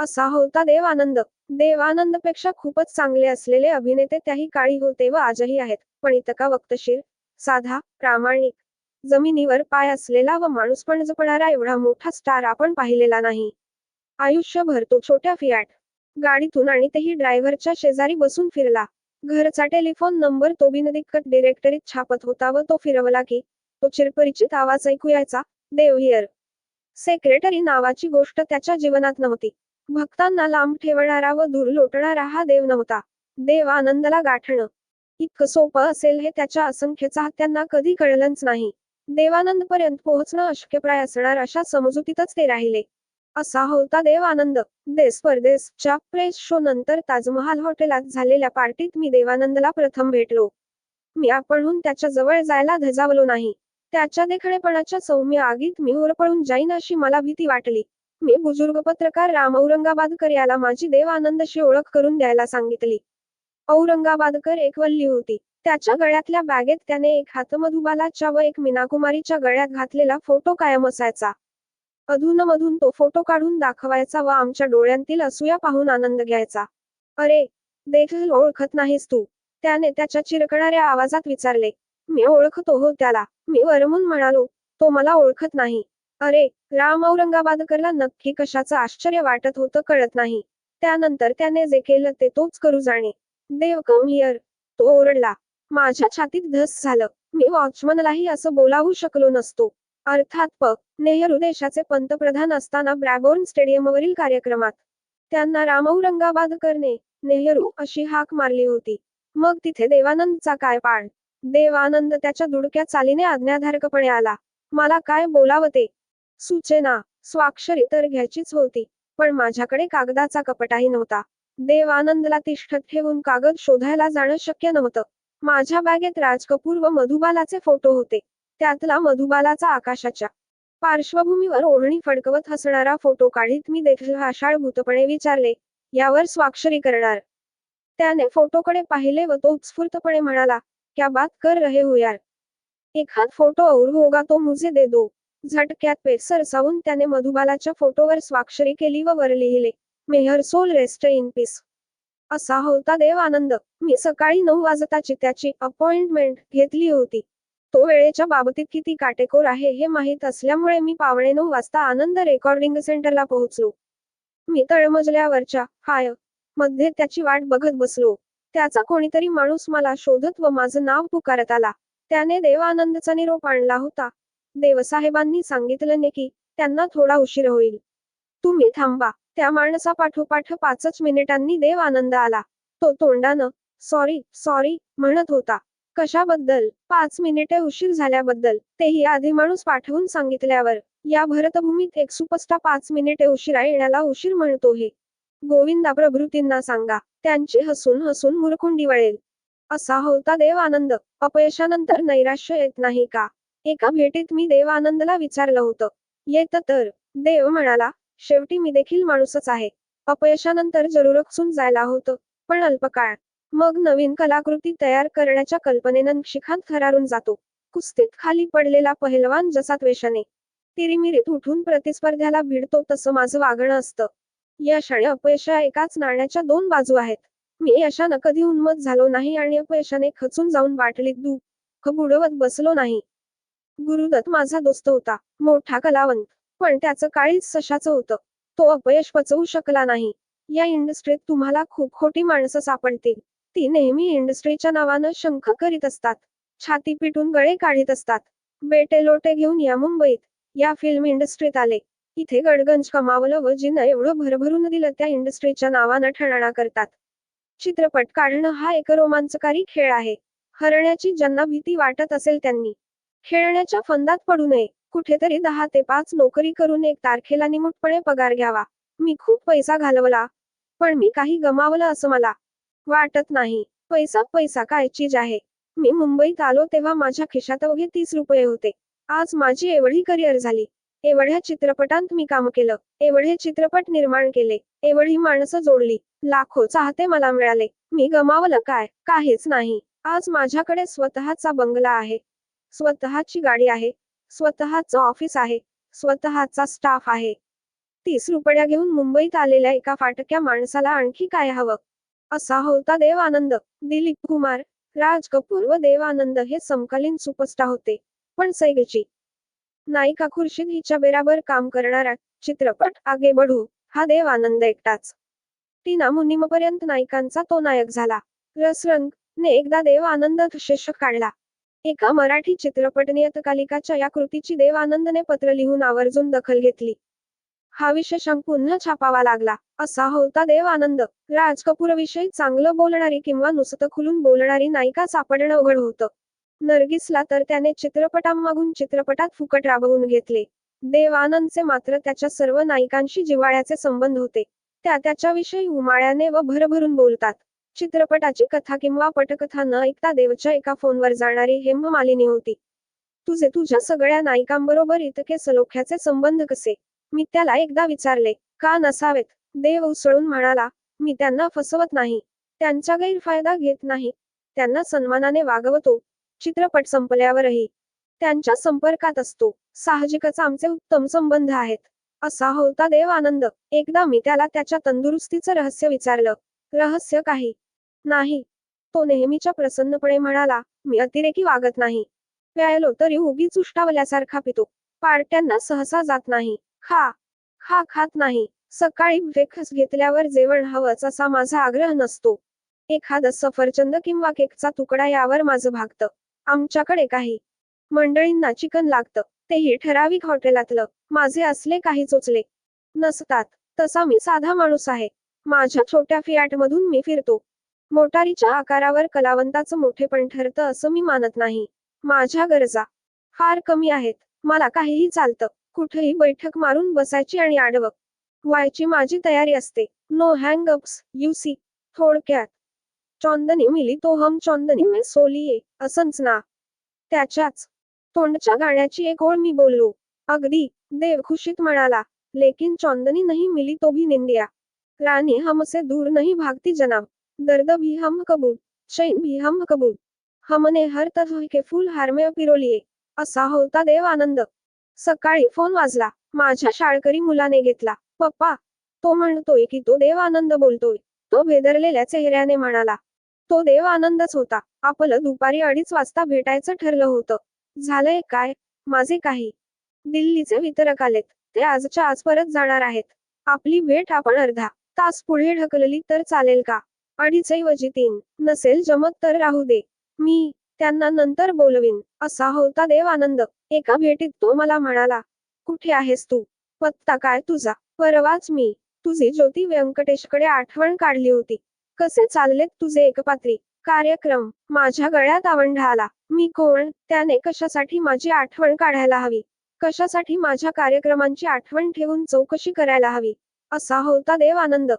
असा होता देव आनंद देव आनंदपेक्षा खूपच चांगले असलेले अभिनेते त्याही काळी होते व आजही आहेत. पण इतका वक्तशीर साधा प्रामाणिक जमिनीवर पाय असलेला व माणूसपण जपणारा एवढा मोठा स्टार आपण पाहिलेला नाही. आयुष्यभर तो छोट्या फियाट गाडीतून आणि तेही ड्रायव्हरच्या शेजारी बसून फिरला. घरचा टेलिफोन नंबर तो बिनदिक्कत डिरेक्टरीत छापत होता व तो फिरवला की तो चिरपरिचित आवाज ऐकू यायचा देव हिअर. सेक्रेटरी नावाची गोष्ट त्याच्या जीवनात नव्हती. भक्तांना लांब ठेवणारा व धूर लोटणारा हा देव नव्हता. देव आनंदाला गाठणं. इतकं सोपं असेल हे त्याच्या असंख्य चाहत्यांना कधी कळलंच नाही. देवानंद पर्यंत पोहोचणं अशक्यप्राय असणार अशा समजुतीतच ते राहिले. असा होता देव आनंद. देस परदेसच्या प्रेस शो नंतर ताजमहाल हॉटेलात झालेल्या पार्टीत मी देवानंदला प्रथम भेटलो. मी आपणहून त्याच्याजवळ जायला धजावलो नाही. त्याच्या देखणेपणाच्या सौम्य आगीत मी होरपळून जाईन अशी मला भीती वाटली. मी बुजुर्ग पत्रकार राम औरंगाबादकर याला माझी देव आनंदशी ओळख करून द्यायला सांगितली. औरंगाबादकर एक वल्ली होती. त्याच्या गळ्यातल्या बॅगेत त्याने एक हातमधुबालाच्या व एक मीनाकुमारीच्या गळ्यात घातलेला फोटो कायम असायचा. अधूनमधून तो फोटो काढून दाखवायचा व आमच्या डोळ्यांतील असूया पाहून आनंद घ्यायचा. अरे देखील ओळखत नाहीस तू त्याने त्याच्या चिरकणाऱ्या आवाजात विचारले. मी ओळखतो हो त्याला. मी वरमून म्हणालो तो मला ओळखत नाही. अरे राम औरंगाबादकरला नक्की कशाचं आश्चर्य वाटत होतं कळत नाही. त्यानंतर त्याने जे केलं ते तोच करू जाणे. देव कम हिअर तो ओरडला. माझ्या छातीत धस झालं. मी वॉचमनलाही असं बोलावू शकलो नसतो. अर्थात प नेहरू देशाचे पंतप्रधान असताना ब्रॅबोर्न स्टेडियमवरील कार्यक्रमात. त्यांना राम औरंगाबादकरने नेहरू अशी हाक मारली होती. मग तिथे देवानंदचा काय पाड? देवानंद त्याच्या दुडक्या चालीने आज्ञाधारकपणे आला. मला काय बोलावं ते? सूचना स्वाक्षरी तर घ्यायचीच होती पण माझ्याकडे कागदाचा कपटाही नव्हता. देव आनंदला तिष्ठत ठेवून कागद शोधायला जाणं शक्य नव्हतं. माझ्या बॅगेत राज कपूर व मधुबालाचे फोटो होते. त्यातला मधुबालाचा आकाशाच्या पार्श्वभूमीवर ओढणी फडकवत हसणारा फोटो काढीत मी देखील आषाढभूतपणे विचारले यावर स्वाक्षरी करणार त्याने फोटोकडे पाहिले व तो उत्स्फूर्तपणे म्हणाला क्या बात कर रहे हो यार. एखाद फोटो और होगा तो मुझे दे दो. झटक्यात पेसर सरसावून त्याने मधुबालाच्या फोटोवर स्वाक्षरी केली व वर लिहिले Meher soul rest in peace. असा होता देव आनंद. मी सकाळी नऊ वाजताची त्याची अपॉइंटमेंट घेतली होती. तो वेळेच्या बाबतीत किती काटेकोर आहे हे माहीत असल्यामुळे मी पावणे नऊ वाजता आनंद रेकॉर्डिंग सेंटरला पोहोचलो. मी तळमजल्यावरच्या हायमध्ये त्याची वाट बघत बसलो. त्याचा कोणीतरी माणूस मला शोधत व माझं नाव पुकारत आला. त्याने देव आनंदचा निरोप आणला होता. देवसाहेबांनी सांगितलं की त्यांना थोडा उशीर होईल. तुम्ही थांबा. त्या माणसा पाठोपाठ पाचच मिनिटांनी देव आनंद आला. तो तोंडानं सॉरी सॉरी म्हणत होता. कशाबद्दल? पाच मिनिटे उशीर झाल्याबद्दल तेही आधी माणूस पाठवून सांगितल्यावर या भरतभूमीत एक सुपस्टा पाच मिनिटे उशिरा येण्याला उशीर म्हणतो हे. गोविंदा प्रभृतींना सांगा. त्यांची हसून हसून मुरकुंडी वळेल. असा होता देव आनंद. अपयशानंतर नैराश्य येत नाही का? एका भेटीत मी देव आनंदला विचारलं होतं. येत तर. देव म्हणाला शेवटी मी देखील माणूसच आहे. अपयशानंतर जरूर जायला होतं पण अल्पकाळ. मग नवीन कलाकृती तयार करण्याच्या कल्पनेनं शिखांत थरारून जातो. कुस्तीत खाली पडलेला पहिलवान जसा त्वेषाने तिरीमिरीत उठून प्रतिस्पर्ध्याला भिडतो तसं माझं वागणं असतं. यश आणि अपयश एकाच नाण्याच्या दोन बाजू आहेत. मी यशानं कधी उन्मत झालो नाही आणि अपयशाने खचून जाऊन बाटलीत दुःख बुडवत बसलो नाही. गुरुदत्त माझा दोस्त होता मोठा कलावंत पण त्याचं काळीच सशाचं होतं. तो अपयश पचवू शकला नाही. या इंडस्ट्रीत तुम्हाला खूप खोटी माणसं सापडतील. ती नेहमी इंडस्ट्रीच्या नावानं शंख करीत असतात. छाती पिटून गळे काढीत असतात. बेटे लोटे घेऊन या मुंबईत या फिल्म इंडस्ट्रीत आले. इथे गडगंज कमावलं व जिनं एवढं भरभरून दिलं त्या इंडस्ट्रीच्या नावानं ठणाणा करतात. चित्रपट काढणं हा एक रोमांचकारी खेळ आहे. हरण्याची ज्यांना भीती वाटत असेल त्यांनी खेळण्याच्या फंदात पडू नये. कुठेतरी दहा ते पाच नोकरी करून एक तारखेला निमुटपणे पगार घ्यावा. मी खूप पैसा घालवला पण मी काही गमावलं असं मला वाटत नाही. पैसा पैसा काय? चीज आहे. मी मुंबईत आलो तेव्हा माझ्या खिशात अवघे तीस रुपये होते. आज माझी एवढी करिअर झाली. एवढ्या चित्रपटांत मी काम केलं. एवढे चित्रपट निर्माण केले. एवढी माणसं जोडली. लाखो चाहते मला मिळाले. मी गमावलं काय? काहीच नाही. आज माझ्याकडे स्वतःचा बंगला आहे. स्वतःची गाडी आहे स्वतःच ऑफिस आहे स्वतःचा स्टाफ आहे. तीस रुपया घेऊन मुंबईत आलेल्या एका फाटक्या माणसाला आणखी काय हवं? असा होता देव आनंद दिलीप कुमार राज कपूर व देव आनंद हे समकालीन सुपरस्टार होते पण सैगची. नायिका खुर्शीद हिच्या बेराबर काम करणारा चित्रपट आगे बढू हा देव आनंद एकटाच. टीना मुनिमपर्यंत नायिकांचा तो नायक झाला. रसरंग ने एकदा देव आनंद शीर्षक काढला. एका मराठी चित्रपट नियतकालिकाच्या या कृतीची देव आनंदने पत्र लिहून आवर्जून दखल घेतली. हा विशेषांक पुन्हा छापावा लागला. असा होता देव आनंद. राज कपूरविषयी चांगलं बोलणारी किंवा नुसतं खुलून बोलणारी नायिका सापडणं अवघड होतं. नर्गिसला तर त्याने चित्रपटांमागून चित्रपटात फुकट राबवून घेतले. देव आनंदचे मात्र त्याच्या सर्व नायिकांशी जिव्हाळ्याचे संबंध होते. त्या त्याच्याविषयी उमाळ्याने व भरभरून बोलतात. चित्रपटाची कथा किंवा पटकथा न ऐकता देवच्या एका फोनवर जाणारी हेम मालिनी होती. तुझे तुझ्या सगळ्या नायिकांबरोबर इतके सलोख्याचे संबंध कसे? मी त्याला एकदा विचारले का नसावेत देव उसळून म्हणाला मी त्यांना फसवत नाही. त्यांचा गैरफायदा घेत नाही. त्यांना सन्मानाने वागवतो. चित्रपट संपल्यावरही. त्यांच्या संपर्कात असतो. साहजिकच आमचे उत्तम संबंध आहेत. असा होता देव आनंद. एकदा मी त्याला त्याच्या तंदुरुस्तीचं रहस्य विचारलं. रहस्य काही नाही. तो नेहमीच्या प्रसन्नपणे म्हणाला मी अतिरेकी वागत नाही. प्यायलो तरी उगीच उष्टावल्यासारखा पितो. पार्ट्यांना सहसा जात नाही. खा. खा खात नाही. सकाळी ब्रेकफास्ट घेतल्यावर जेवण हवंच असा माझा आग्रह नसतो. एखादं सफरचंद किंवा केकचा तुकडा यावर माझं भागतं. आमच्याकडे काही मंडळींना चिकन लागतं. तेही ठराविक हॉटेलातलं. माझे असले काही चोचले नसतात. तसा मी साधा माणूस आहे. माझ्या छोट्या फियाटमधून मी फिरतो. मोटारीच्या आकारावर कलावंताचं मोठेपण ठरतं असं मी मानत नाही. माझ्या गरजा फार कमी आहेत. मला काहीही चालतं. कुठेही बैठक मारून बसायची आणि आडवं व्हायची माझी तयारी असते. No hangups you see. थोडक्यात चौंदनी मिली तो हम चौंदनी में सोलिये असंच ना. त्याच्याच तोंडच्या गाण्याची एक ओळ मी बोललो. अगदी देव खुशीत म्हणाला. लेकिन चौंदनी नाही मिली तो भी निंदिया. प्राणी हमसे दूर नहीं भागती जनाब। दर्द भी हम कबूल शैन भी हम कबूल। हमने हर तरह के फूल हार में पिरो लिए। असा होता देव आनंद। सकाळी फोन वाजला। माझ्या शाळकरी मुलाने घेतला। पप्पा तो म्हणतोय की तो देव आनंद बोलतोय. तो भेदरलेल्या चेहऱ्याने म्हणाला तो देव आनंदच होता. आपलं दुपारी अडीच वाजता भेटायचं ठरलं होतं. झालंय काय? माझे काही. दिल्लीचे वितरक आलेत. ते आजच्या आज परत जाणार आहेत. आपली भेट आपण अर्धा तास पुढे ढकलली तर चालेल का? अडीचऐवजी तीन. नसेल जमत तर राहू दे. मी त्यांना नंतर बोलवीन असा होता देव आनंद. एका भेटीत तो मला म्हणाला कुठे आहेस तू? पत्ता काय तुझा? परवाच मी तुझी ज्योती व्यंकटेशकडे आठवण काढली होती. कसे चाललेत तुझे एकपात्री? कार्यक्रम माझ्या गळ्यात आवंढा आला. मी कोण? त्याने कशासाठी माझी आठवण काढायला हवी? कशासाठी माझ्या कार्यक्रमांची आठवण ठेवून चौकशी करायला हवी? असा होता देव आनंद.